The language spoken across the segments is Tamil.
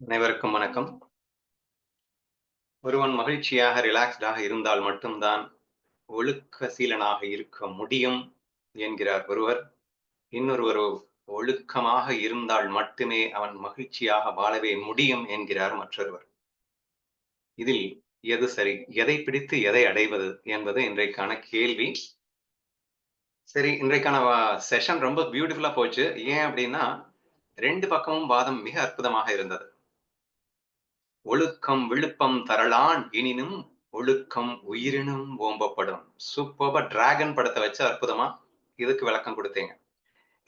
அனைவருக்கும் வணக்கம். ஒருவன் மகிழ்ச்சியாக ரிலாக்ஸ்டாக இருந்தால் மட்டும்தான் ஒழுக்க சீலனாக இருக்க முடியும் என்கிறார் ஒருவர். இன்னொருவர் ஒழுக்கமாக இருந்தால் மட்டுமே அவன் மகிழ்ச்சியாக வாழவே முடியும் என்கிறார் மற்றொருவர். இதில் எது சரி? எதை பிடித்து எதை அடைவது என்பது இன்றைக்கான கேள்வி. சரி இன்றைக்கான செஷன் ரொம்ப பியூட்டிஃபுல்லா போச்சு. ஏன் அப்படின்னா ரெண்டு பக்கமும் வாதம் மிக அற்புதமாக இருந்தது. ஒழுக்கம் விழுப்பம் தரலான் எனினும் ஒழுக்கம் உயிரினும் ஓம்பப்படும். சூப்பர்பா டிராகன் படத்தை வச்சு அற்புதமா இதுக்கு விளக்கம் கொடுத்தீங்க.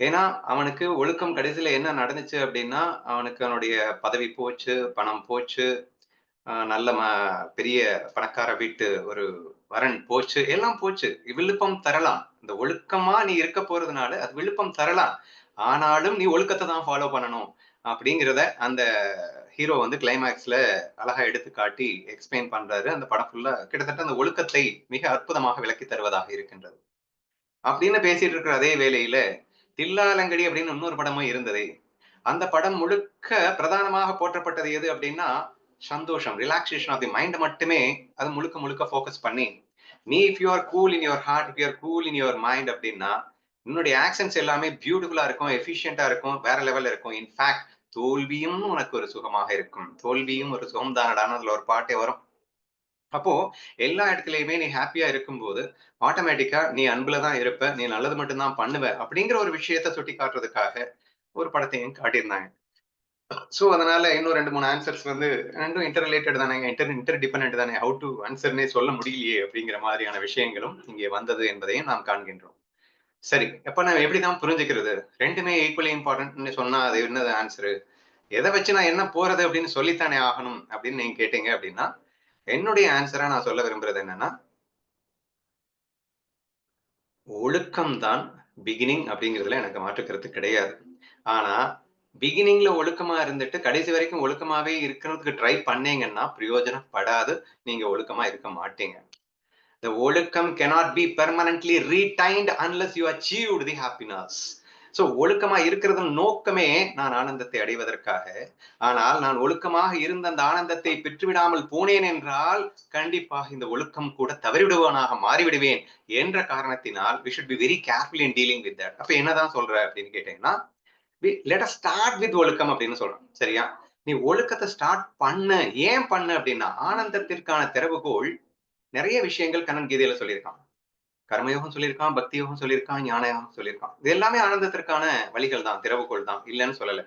ஏன்னா அவனுக்கு ஒழுக்கம் கடைசியில என்ன நடந்துச்சு அப்படின்னா அவனுக்கு அவனுடைய பதவி போச்சு பணம் போச்சு நல்ல ம பெரிய பணக்கார வீட்டு ஒரு வரன் போச்சு எல்லாம் போச்சு. விழுப்பம் தரலாம். இந்த ஒழுக்கமா நீ இருக்க போறதுனால அது விழுப்பம் தரலாம். ஆனாலும் நீ ஒழுக்கத்தை தான் ஃபாலோ பண்ணணும் அப்படிங்கிறத அந்த ஹீரோ வந்து கிளைமேக்ஸ்ல அழகா எடுத்து காட்டி எக்ஸ்பிளைன் பண்றாரு. அந்த படம் ஃபுல்லா கிட்டத்தட்ட அந்த ஒழுக்கத்தை மிக அற்புதமாக விளக்கி தருவதாக இருக்கின்றது. அப்படின்னு பேசிட்டு இருக்கிற அதே வேளையில தில்லாலங்கடி அப்படின்னு இன்னொரு படமும் இருந்ததே. அந்த படம் முழுக்க பிரதானமாக போற்றப்பட்டது எது அப்படின்னா சந்தோஷம் ரிலாக்ஸேஷன் ஆஃப் தி மைண்ட் மட்டுமே அது முழுக்க முழுக்க ஃபோக்கஸ் பண்ணி நீ if you are cool in your heart if you are cool in your mind அப்படின்னா உன்னுடைய ஆக்ஷன்ஸ் எல்லாமே பியூட்டிஃபுல்லா இருக்கும் எஃபிஷியண்டா இருக்கும் வேற லெவல்ல இருக்கும். இன்ஃபேக்ட் தோல்வியும் உனக்கு ஒரு சுகமாக இருக்கும். தோல்வியும் ஒரு சுகம் தானடான்னு அதுல ஒரு பாட்டே வரும். அப்போ எல்லா இடத்துலயுமே நீ ஹாப்பியா இருக்கும்போது ஆட்டோமேட்டிக்கா நீ அன்புல தான் இருப்ப நீ நல்லது மட்டும்தான் பண்ணுவ அப்படிங்கிற ஒரு விஷயத்த சுட்டி காட்டுறதுக்காக ஒரு படத்தையும் காட்டியிருந்தாங்க. ஸோ அதனால இன்னும் ரெண்டு மூணு ஆன்சர்ஸ் வந்து ரெண்டும் இன்டர் ரிலேட்டட் தானே இன்டர் இன்டர் டிபெண்ட் தானே. ஹவு டு ஆன்சர்னே சொல்ல முடியலையே அப்படிங்கிற மாதிரியான விஷயங்களும் இங்கே வந்தது என்பதையும் நாம் காண்கின்றோம். சரி எப்ப நான் எப்படி தான் புரிஞ்சுக்கிறது? ரெண்டுமே ஈக்குவலி இம்பார்ட்டன்ட்னு சொன்னா அது என்னது ஆன்சரு எதை வச்சு நான் என்ன போறது அப்படின்னு சொல்லித்தானே ஆகணும் அப்படின்னு நீங்க கேட்டீங்க அப்படின்னா என்னுடைய ஆன்சரா நான் சொல்ல விரும்புறது என்னன்னா ஒழுக்கம் தான் பிகினிங் அப்படிங்கிறதுல எனக்கு மாற்றுக்கிறது கிடையாது. ஆனா பிகினிங்ல ஒழுக்கமா இருந்துட்டு கடைசி வரைக்கும் ஒழுக்கமாவே இருக்கிறதுக்கு ட்ரை பண்ணீங்கன்னா பிரயோஜனப்படாது நீங்க ஒழுக்கமா இருக்க மாட்டீங்க. The ஒழுக்கம் cannot be permanently retained unless you achieved the happiness. So ஒழுக்கமா இருக்கிறது நோக்கமே நான் ஆனந்தத்தை அடைவதற்காக. ஆனால் நான் ஒழுக்கமாக இருந்த அந்த ஆனந்தத்தை பெற்றுவிடாமல் போனேன் என்றால் கண்டிப்பாக இந்த ஒழுக்கம் கூட தவறிவிடுவானாக மாறிவிடுவேன் என்ற காரணத்தினால் we should be very careful in dealing with that அப்ப என்னதான் சொல்ற அப்படின்னு கேட்டீங்கன்னா லெட் ஸ்டார்ட் வித் ஒழுக்கம் அப்படின்னு சொல்றோம். சரியா? நீ ஒழுக்கத்தை ஸ்டார்ட் பண்ண. ஏன் பண்ண அப்படின்னா ஆனந்தத்திற்கான திறவுகோள் நிறைய விஷயங்கள் கண்ணன் கீதையில சொல்லியிருக்கான். கர்மயோகம் சொல்லியிருக்கான் பக்தி யோகம் சொல்லியிருக்கான் ஞான யோகம் சொல்லியிருக்கான். இது எல்லாமே ஆனந்தத்திற்கான வழிகள் தான் திறவுகோள் தான் இல்லைன்னு சொல்லல.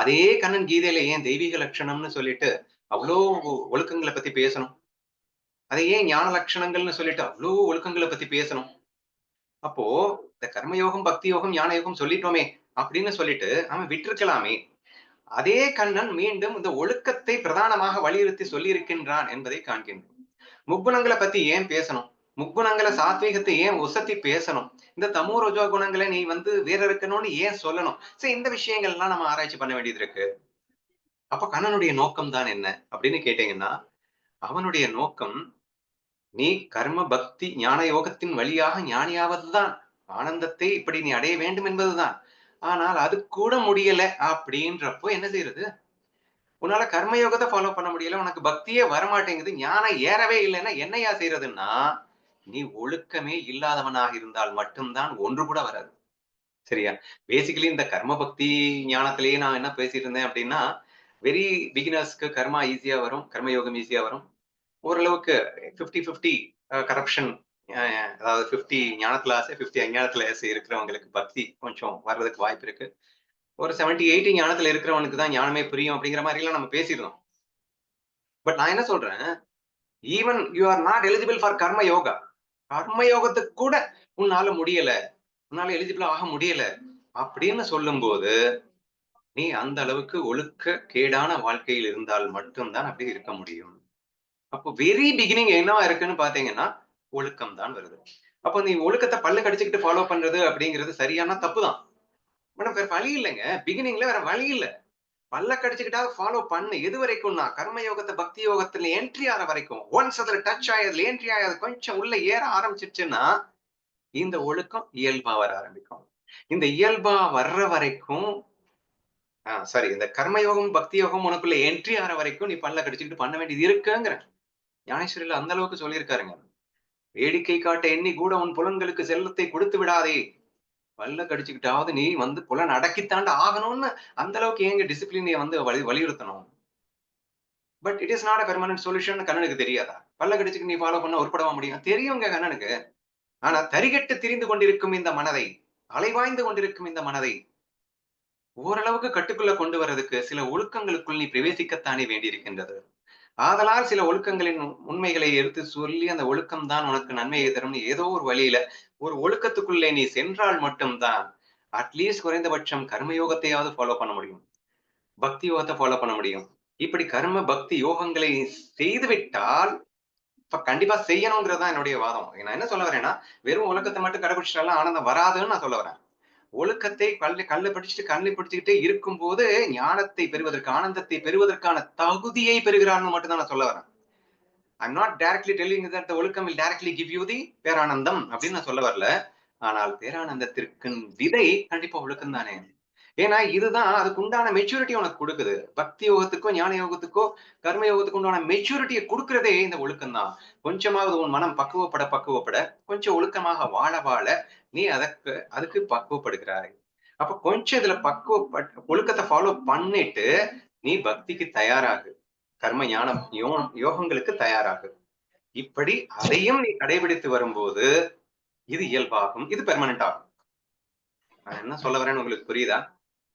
அதே கண்ணன் கீதையில ஏன் தெய்வீக லட்சணம்னு சொல்லிட்டு அவ்வளோ ஒழுக்கங்களை பத்தி பேசணும்? அதை ஏன் ஞான லட்சணங்கள்னு சொல்லிட்டு அவ்வளோ ஒழுக்கங்களை பத்தி பேசணும்? அப்போ இந்த கர்மயோகம் பக்தி யோகம் ஞான யோகம் சொல்லிட்டோமே அப்படின்னு சொல்லிட்டு அவன் விட்டிருக்கலாமே. அதே கண்ணன் மீண்டும் இந்த ஒழுக்கத்தை பிரதானமாக வலியுறுத்தி சொல்லியிருக்கின்றான் என்பதை காண்கின்றோம். முக்குணங்களை பத்தி ஏன் பேசணும்? முக்குணங்களை சாத்வீகத்தை ஏன் உசத்தி பேசணும்? இந்த தமோ ரஜோ குணங்களை நீ வந்து வேற இருக்கணும்னு ஏன் சொல்லணும்? சரி இந்த விஷயங்கள்லாம் நம்ம ஆராய்ச்சி பண்ண வேண்டியது இருக்கு. அப்ப கண்ணனுடைய நோக்கம் தான் என்ன? அப்படின்னு கேட்டீங்கன்னா அவனுடைய நோக்கம் நீ கர்ம பக்தி ஞான யோகத்தின் வழியாக ஞானியாவதுதான். ஆனந்தத்தை இப்படி நீ அடைய வேண்டும் என்பதுதான். ஆனால் அது கூட முடியல அப்படின்றப்போ என்ன செய்யறது? உன்னால கர்மயோகத்தை ஃபாலோ பண்ண முடியல உனக்கு பக்தியே வரமாட்டேங்குது ஞானம் ஏறவே இல்லைன்னா என்னையா செய்யறதுன்னா நீ ஒழுக்கமே இல்லாதவனாக இருந்தால் மட்டும்தான் ஒன்று கூட வராது. சரியா? பேசிக்கலி இந்த கர்ம பக்தி ஞானத்திலேயே நான் என்ன பேசிட்டு இருந்தேன் அப்படின்னா வெரி பிகினர்ஸ்க்கு கர்மா ஈஸியா வரும் கர்மயோகம் ஈஸியா வரும். ஓரளவுக்கு ஃபிஃப்டி ஃபிஃப்டி கரப்ஷன் அதாவது ஃபிஃப்டி ஞானத்துல ஆசை ஃபிஃப்டி அஞ்ஞானத்துல ஆசை இருக்கிறவங்களுக்கு பக்தி கொஞ்சம் வர்றதுக்கு வாய்ப்பு இருக்கு. ஒரு செவன்டி எயிட்டி ஞானத்துல இருக்கிறவனுக்கு தான் ஞானமே புரியும் அப்படிங்கிற மாதிரி எல்லாம் நம்ம பேசிடுறோம். பட் நான் என்ன சொல்றேன்? Even you are not eligible for karma yoga karma யோகத்துக்கு கூட உன்னால முடியல. உன்னால எலிஜிபிள் ஆக முடியல. அப்படின்னு சொல்லும்போது நீ அந்த அளவுக்கு ஒழுக்க கேடான வாழ்க்கையில் இருந்தால் மட்டும்தான் அப்படி இருக்க முடியும். அப்போ வெரி பிகினிங் என்னவா இருக்குன்னு பாத்தீங்கன்னா ஒழுக்கம் தான் வருது. அப்போ நீ ஒழுக்கத்தை பல்லு கடிச்சுக்கிட்டு ஃபாலோ பண்றது அப்படிங்கிறது சரியான தப்பு தான் மேடம் வேற வழி இல்லைங்க. பிகினிங்ல வேற வழி இல்லை. பல்ல கடிச்சுக்கிட்டாவது ஃபாலோ பண்ணு. எது வரைக்கும்னா கர்ம யோகத்தை பக்தி யோகத்துல என்ட்ரி ஆற வரைக்கும். ஒன்ஸ் அதுல டச் ஆயதுல என்ட்ரி ஆயது கொஞ்சம் உள்ள ஏற ஆரம்பிச்சிருச்சுன்னா இந்த ஒழுக்கம் இயல்பா வர ஆரம்பிக்கும். இந்த இயல்பா வர்ற வரைக்கும் ஆஹ் சரி இந்த கர்மயோகம் பக்தி யோகம் உனக்குள்ள என்ட்ரி ஆற வரைக்கும் நீ பல்ல கடிச்சுக்கிட்டு பண்ண வேண்டியது இருக்குங்கிற. ஞானேஸ்வரியில அந்த அளவுக்கு சொல்லியிருக்காருங்க. வேடிக்கை காட்ட எண்ணி கூட உன் புலன்களுக்கு செல்லத்தை கொடுத்து விடாதே. பல்ல கடிச்சுக்கிட்டாவது நீ வந்து புலன் அடக்கித்தாண்ட ஆகணும்னு அந்த அளவுக்கு ஏங்க டிசிப்ளினை வந்து வலி வலியுறுத்தணும்? But it is not a permanent solution கண்ணனுக்கு தெரியாதா? பல்ல கடிச்சுக்கு நீ ஃபாலோ பண்ண உருப்படவா முடியும். தெரியுங்க கண்ணனுக்கு. ஆனா தரிகட்டு திரிந்து கொண்டிருக்கும் இந்த மனதை அலைவாய்ந்து கொண்டிருக்கும் இந்த மனதை ஓரளவுக்கு கட்டுக்குள்ள கொண்டு வர்றதுக்கு சில ஒழுக்கங்களுக்குள் நீ பிரவேசிக்கத்தானே வேண்டியிருக்கின்றது. ஆதலால் சில ஒழுக்கங்களின் உண்மைகளை எடுத்து சொல்லி அந்த ஒழுக்கம் தான் உனக்கு நன்மையை தரும் ஏதோ ஒரு வழியில ஒரு ஒழுக்கத்துக்குள்ளே நீ சென்றால் மட்டும்தான் அட்லீஸ்ட் குறைந்தபட்சம் கர்மயோகத்தையாவது ஃபாலோ பண்ண முடியும். பக்தி யோகத்தை ஃபாலோ பண்ண முடியும். இப்படி கர்ம பக்தி யோகங்களை செய்துவிட்டால் இப்ப கண்டிப்பா செய்யணுங்கிறது தான் என்னுடைய வாதம். நான் என்ன சொல்ல வரேன்னா வெறும் ஒழுக்கத்தை மட்டும் கடைபிடிச்சிட்டாலும் ஆனந்தம் வராதுன்னு நான் சொல்ல வரேன். ஒழுக்கத்தை கல்ல கல்லு படிச்சுட்டு கல்லை படிச்சுக்கிட்டே இருக்கும்போது ஞானத்தை பெறுவதற்கு ஆனந்தத்தை பெறுவதற்கான தகுதியை பெறுகிறான்னு மட்டும்தான் நான் சொல்ல வரேன். I'm not directly telling that ஒழுக்கம் will directly give you the பேரானந்தம் அப்படின்னு நான் சொல்ல வரல. ஆனால் பேரானந்தத்திற்கு விதை கண்டிப்பா ஒழுக்கம் தானே ஏன்னா இதுதான் அதுக்கு உண்டான மெச்சூரிட்டி உனக்கு கொடுக்குது. பக்தி யோகத்துக்கோ ஞான யோகத்துக்கோ கர்ம யோகத்துக்கு உண்டான மெச்சூரிட்டியை கொடுக்கறதே இந்த ஒழுக்கம் தான் கொஞ்சமாவது உன் மனம் பக்குவப்பட பக்குவப்பட கொஞ்சம் ஒழுக்கமாக வாழ வாழ நீ அதற்கு அதுக்கு பக்குவப்படுகிறாய். அப்ப கொஞ்சம் இதுல பக்குவப்பட்ட ஒழுக்கத்தை ஃபாலோ பண்ணிட்டு நீ பக்திக்கு தயாராகு. கர்ம ஞானம் யோகங்களுக்கு தயாராகு. இப்படி அதையும் நீ கடைபிடித்து வரும்போது இது இயல்பாகும் இது பெர்மனன்ட் ஆகும். நான் என்ன சொல்ல வரேன்னு உங்களுக்கு புரியுதா?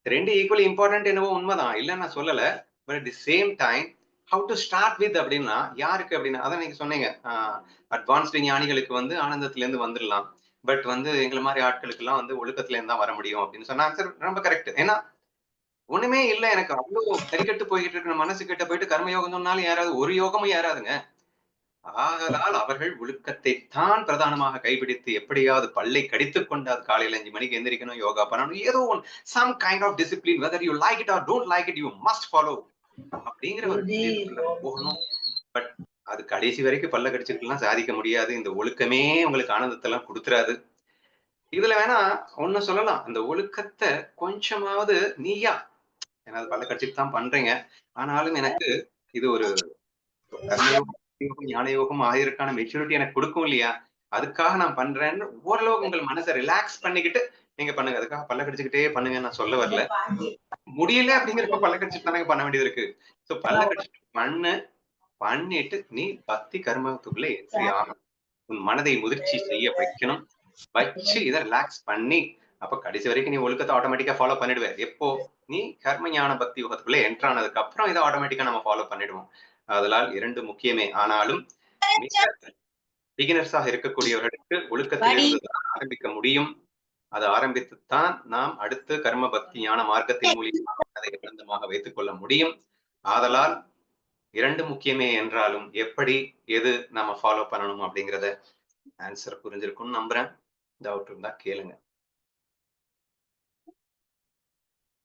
ரெண்டு ஈக்குவலி இம்பார்ட்டன்ட் என்னவோ உண்மைதான். இல்லைன்னு நான் சொல்லல. But at the same time how to start with அப்படின்னா யாருக்கு அப்படின்னா அதான் நீங்க சொன்னீங்க. அட்வான்ஸ்டு ஞானிகளுக்கு வந்து ஆனந்தத்துல இருந்து வந்துடலாம். பட் வந்து எங்களை மாதிரி ஆட்களுக்கு எல்லாம் வந்து ஒழுக்கத்துல இருந்து தான் வர முடியும் அப்படின்னு சொன்னா ஆன்சர் ரொம்ப கரெக்ட் ஏன்னா ஒண்ணுமே இல்ல எனக்கு. அவ்வளவு சரிக்கட்டு போய்கிட்டு இருக்கிற மனசு கிட்ட போயிட்டு கர்மயோகம் சொன்னாலும் யாராவது ஒரு யோகமும் யாராதுங்க ஆகலால் அவர்கள் ஒழுக்கத்தை தான் பிரதானமாக கைப்பிடித்து எப்படியாவது பல்லை கடித்துக் கொண்டு அது காலையில அஞ்சு மணிக்கு எந்திரிக்கணும் யோகா பண்ணணும் ஏதோ one some kind of discipline whether you like it or don't like it you must follow அப்படிங்கிற ஒரு போகணும். பட் அது கடைசி வரைக்கும் பல்ல கடிச்சுக்கலாம் சாதிக்க முடியாது. இந்த ஒழுக்கமே உங்களுக்கு ஆனந்தத்தை எல்லாம் கொடுத்துறாது. இதுல வேணா ஒண்ணு சொல்லலாம். அந்த ஒழுக்கத்தை கொஞ்சமாவது நீயா. ஏன்னா பல்ல கடிச்சிட்டு தான் பண்றீங்க. ஆனாலும் எனக்கு இது ஒரு யோகம் ஞான யோகம் ஆயிரக்கான மெச்சூரிட்டி எனக்கு கொடுக்கும் இல்லையா? அதுக்காக நான் பண்றேன்னு ஓரளவுக்கு உங்கள் மனசை ரிலாக்ஸ் பண்ணிக்கிட்டு நீங்க பண்ணுங்க. அதுக்காக பல்ல கடிச்சுக்கிட்டே பண்ணுங்க நான் சொல்ல வரல. முடியல அப்படிங்கிறப்ப பல்ல கடிச்சிட்டு தானே பண்ண வேண்டியது இருக்கு. சோ பல்ல கடிச்சிட்டு பண்ணு பண்ணிட்டு நீ பக்தி கர்மத்துக்குள்ள என்ட்ரி ஆகணும். உன் மனதை முதிர்ச்சி செய்ய வைக்கணும். வச்சு இதை ரிலாக்ஸ் பண்ணி அப்ப கடைசி வரைக்கும் நீ ஒழுக்கத்தை ஆட்டோமேட்டிக்கா ஃபாலோ பண்ணிடுவேன் எப்போ? நீ கர்ம ஞான பக்தி யுகத்துக்குள்ள என்ட்ரானதுக்கு அப்புறம் இதை ஆட்டோமேட்டிக்கா நம்ம ஃபாலோ பண்ணிடுவோம். அதனால் இரண்டு முக்கியமே. ஆனாலும் பிகினர்ஸாக இருக்கக்கூடியவர்களுக்கு ஒழுக்கத்தில் ஆரம்பிக்க முடியும். அதை ஆரம்பித்துத்தான் நாம் அடுத்து கர்ம பக்தி ஞான மார்க்கத்தின் மூலியமாக அதை ஆனந்தமாக வைத்துக் கொள்ள முடியும். ஆதலால் இரண்டு முக்கியமே என்றாலும் எப்படி எது நம்ம ஃபாலோ பண்ணணும் அப்படிங்கறத ஆன்சர் புரிஞ்சிருக்கும்னு நம்புறேன். டவுட் இருந்தா கேளுங்க.